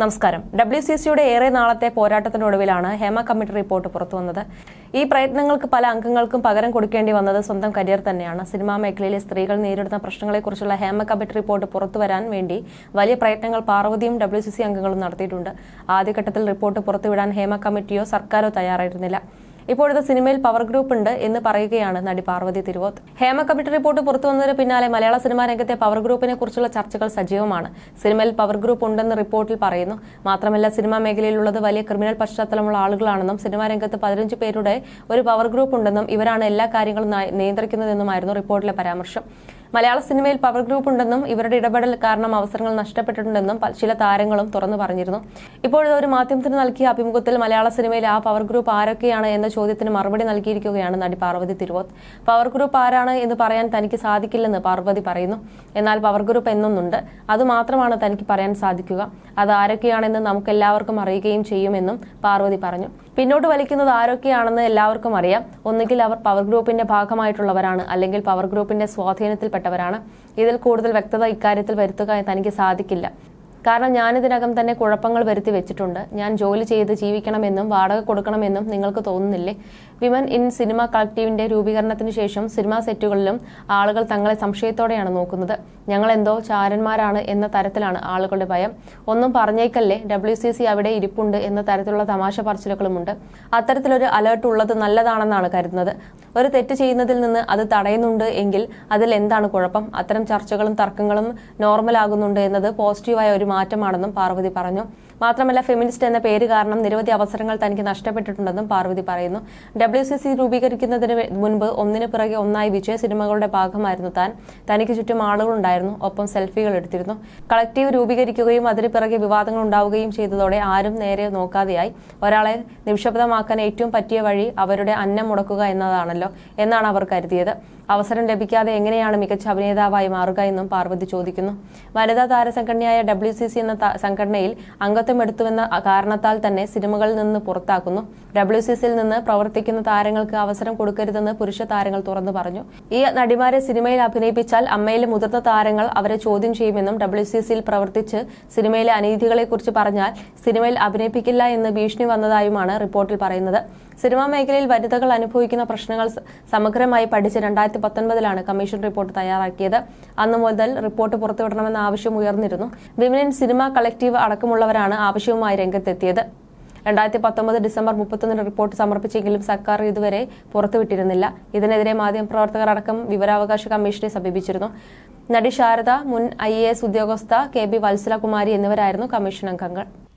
നമസ്കാരം. W C സിയുടെ ഏറെ നാളത്തെ പോരാട്ടത്തിനൊടുവിലാണ് ഹേമ കമ്മിറ്റി റിപ്പോർട്ട് പുറത്തുവന്നത്. ഈ പ്രയത്നങ്ങൾക്ക് പല അംഗങ്ങൾക്കും പകരം കൊടുക്കേണ്ടി വന്നത് സ്വന്തം കരിയർ തന്നെയാണ്. സിനിമാ മേഖലയിലെ സ്ത്രീകൾ നേരിടുന്ന പ്രശ്നങ്ങളെക്കുറിച്ചുള്ള ഹേമ കമ്മിറ്റി റിപ്പോർട്ട് പുറത്തുവരാൻ വേണ്ടി വലിയ പ്രയത്നങ്ങൾ പാർവതിയും ഡബ്ല്യു സി സി അംഗങ്ങളും നടത്തിയിട്ടുണ്ട്. ആദ്യഘട്ടത്തിൽ റിപ്പോർട്ട് പുറത്തുവിടാൻ ഹേമ കമ്മിറ്റിയോ സർക്കാരോ തയ്യാറായിരുന്നില്ല. ഇപ്പോഴത്തെ സിനിമയിൽ പവർ ഗ്രൂപ്പ് ഉണ്ട് എന്ന് പറയുകയാണ് നടി പാർവതി തിരുവോത്ത്. ഹേമ കമ്മിറ്റി റിപ്പോർട്ട് പുറത്തു വന്നതിന് പിന്നാലെ മലയാള സിനിമാ രംഗത്തെ പവർ ഗ്രൂപ്പിനെ കുറിച്ചുള്ള ചർച്ചകൾ സജീവമാണ്. സിനിമയിൽ പവർ ഗ്രൂപ്പ് ഉണ്ടെന്ന് റിപ്പോർട്ടിൽ പറയുന്നു. മാത്രമല്ല സിനിമാ മേഖലയിലുള്ളത് വലിയ ക്രിമിനൽ പശ്ചാത്തലമുള്ള ആളുകളാണെന്നും സിനിമാ രംഗത്ത് പതിനഞ്ച് പേരുടെ ഒരു പവർ ഗ്രൂപ്പ് ഉണ്ടെന്നും ഇവരാണ് എല്ലാ കാര്യങ്ങളും നയ- നിയന്ത്രിക്കുന്നതെന്നുമായിരുന്നു റിപ്പോർട്ടിലെ പരാമർശം. മലയാള സിനിമയിൽ പവർ ഗ്രൂപ്പ് ഉണ്ടെന്നും ഇവരുടെ ഇടപെടൽ കാരണം അവസരങ്ങൾ നഷ്ടപ്പെട്ടിട്ടുണ്ടെന്നും ചില താരങ്ങളും തുറന്നു പറഞ്ഞിരുന്നു. ഇപ്പോഴത്തെ ഒരു മാധ്യമത്തിന് നൽകിയ അഭിമുഖത്തിൽ മലയാള സിനിമയിൽ ആ പവർ ഗ്രൂപ്പ് ആരൊക്കെയാണ് എന്ന ചോദ്യത്തിന് മറുപടി നൽകിയിരിക്കുകയാണ് നടി പാർവതി തിരുവോത്ത്. പവർ ഗ്രൂപ്പ് ആരാണ് എന്ന് പറയാൻ തനിക്ക് സാധിക്കില്ലെന്ന് പാർവതി പറയുന്നു. എന്നാൽ പവർ ഗ്രൂപ്പ് എന്നൊന്നുണ്ട്. അത് മാത്രമാണ് തനിക്ക് പറയാൻ സാധിക്കുക. അത് ആരൊക്കെയാണെന്ന് നമുക്ക് എല്ലാവർക്കും അറിയുകയും ചെയ്യുമെന്നും പാർവതി പറഞ്ഞു. പിന്നോട്ട് വലിക്കുന്നത് ആരൊക്കെയാണെന്ന് എല്ലാവർക്കും അറിയാം. ഒന്നുകിൽ അവർ പവർ ഗ്രൂപ്പിന്റെ ഭാഗമായിട്ടുള്ളവരാണ് അല്ലെങ്കിൽ പവർ ഗ്രൂപ്പിന്റെ സ്വാധീനത്തിൽപ്പെട്ടവരാണ് ഇതിൽ കൂടുതൽ വ്യക്തത ഇക്കാര്യത്തിൽ വരുത്തുക തനിക്ക് സാധിക്കില്ല. കാരണം ഞാനിതിനകം തന്നെ കുഴപ്പങ്ങൾ വരുത്തി വെച്ചിട്ടുണ്ട്. ഞാൻ ജോലി ചെയ്ത് ജീവിക്കണമെന്നും വാടക കൊടുക്കണമെന്നും നിങ്ങൾക്ക് തോന്നുന്നില്ലേ? വിമൻ ഇൻ സിനിമ കളക്റ്റീവിന്റെ രൂപീകരണത്തിന് ശേഷം സിനിമാ സെറ്റുകളിലും ആളുകൾ തങ്ങളെ സംശയത്തോടെയാണ് നോക്കുന്നത്. ഞങ്ങൾ എന്തോ ചാരന്മാരാണ് എന്ന തരത്തിലാണ് ആളുകളുടെ ഭയം. ഒന്നും പറഞ്ഞേക്കല്ലേ ഡബ്ല്യു സി സി അവിടെ ഇരിപ്പുണ്ട് എന്ന തരത്തിലുള്ള തമാശ പറച്ചിലുകളുമുണ്ട്. അത്തരത്തിലൊരു അലേർട്ട് ഉള്ളത് നല്ലതാണെന്നാണ് കരുതുന്നത്. ഒരു തെറ്റ് ചെയ്യുന്നതിൽ നിന്ന് അത് തടയുന്നുണ്ട് എങ്കിൽ അതിൽ എന്താണ് കുഴപ്പം? അത്തരം ചർച്ചകളും തർക്കങ്ങളും നോർമൽ ആകുന്നുണ്ട് എന്നത് പോസിറ്റീവായ ഒരു മാറ്റമാണെന്നും പാർവതി പറഞ്ഞു. മാത്രമല്ല ഫെമിനിസ്റ്റ് എന്ന പേര് കാരണം നിരവധി അവസരങ്ങൾ തനിക്ക് നഷ്ടപ്പെട്ടിട്ടുണ്ടെന്നും പാർവതി പറയുന്നു. ഡബ്ല്യു സി സി രൂപീകരിക്കുന്നതിന് മുൻപ് ഒന്നിനു പിറകെ ഒന്നായി വിജയ സിനിമകളുടെ ഭാഗമായിരുന്നു താൻ. തനിക്ക് ചുറ്റും ആളുകളുണ്ടായിരുന്നു ഒപ്പം സെൽഫികൾ എടുത്തിരുന്നു. കളക്റ്റീവ് രൂപീകരിക്കുകയും അതിന് പിറകെ വിവാദങ്ങൾ ഉണ്ടാവുകയും ചെയ്തതോടെ ആരും നേരെ നോക്കാതെയായി. ഒരാളെ നിക്ഷബ്ദമാക്കാൻ ഏറ്റവും പറ്റിയ വഴി അവരുടെ അന്നം മുടക്കുക എന്നതാണല്ലോ. എന്നാണ് അവർ കരുതിയത്. അവസരം ലഭിക്കാതെ എങ്ങനെയാണ് മികച്ച അഭിനേതാവായി മാറുക എന്നും പാർവതി ചോദിക്കുന്നു. വനിതാ താരസംഘടനയായ ഡബ്ല്യു സി സി എന്ന സംഘടനയിൽ അംഗത്വം എടുത്തുവെന്ന കാരണത്താൽ തന്നെ സിനിമകളിൽ നിന്ന് പുറത്താക്കുന്നു. ഡബ്ല്യു സി സിയിൽ നിന്ന് പ്രവർത്തിക്കുന്ന താരങ്ങൾക്ക് അവസരം കൊടുക്കരുതെന്ന് പുരുഷ താരങ്ങൾ തുറന്നു പറഞ്ഞു. ഈ നടിമാരെ സിനിമയിൽ അഭിനയിപ്പിച്ചാൽ അമ്മയിലെ മുതിർന്ന താരങ്ങൾ അവരെ ചോദ്യം ചെയ്യുമെന്നും ഡബ്ല്യു സി സിയിൽ പ്രവർത്തിച്ച് സിനിമയിലെ അനീതികളെക്കുറിച്ച് പറഞ്ഞാൽ സിനിമയിൽ അഭിനയിപ്പിക്കില്ല എന്ന് ഭീഷണി വന്നതായുമാണ് റിപ്പോർട്ടിൽ പറയുന്നത്. സിനിമാ മേഖലയിൽ വനിതകൾ അനുഭവിക്കുന്ന പ്രശ്നങ്ങൾ സമഗ്രമായി പഠിച്ച് രണ്ടായിരത്തി പത്തൊൻപതിലാണ് കമ്മീഷൻ റിപ്പോർട്ട് തയ്യാറാക്കിയത്. അന്നു മുതൽ റിപ്പോർട്ട് പുറത്തുവിടണമെന്ന ആവശ്യം ഉയർന്നിരുന്നു. വിമൻ സിനിമ കളക്റ്റീവ് അടക്കമുള്ളവരാണ് ആവശ്യവുമായി രംഗത്തെത്തിയത്. രണ്ടായിരത്തി പത്തൊമ്പത് ഡിസംബർ മുപ്പത്തൊന്നിന് റിപ്പോർട്ട് സമർപ്പിച്ചെങ്കിലും സർക്കാർ ഇതുവരെ പുറത്തുവിട്ടിരുന്നില്ല. ഇതിനെതിരെ മാധ്യമപ്രവർത്തകർ അടക്കം വിവരാവകാശ കമ്മീഷനെ സമീപിച്ചിരുന്നു. നടി ശാരദ മുൻ ഐ എ എസ് ഉദ്യോഗസ്ഥ കെ ബി വത്സലകുമാരി എന്നിവരായിരുന്നു കമ്മീഷൻ അംഗങ്ങൾ.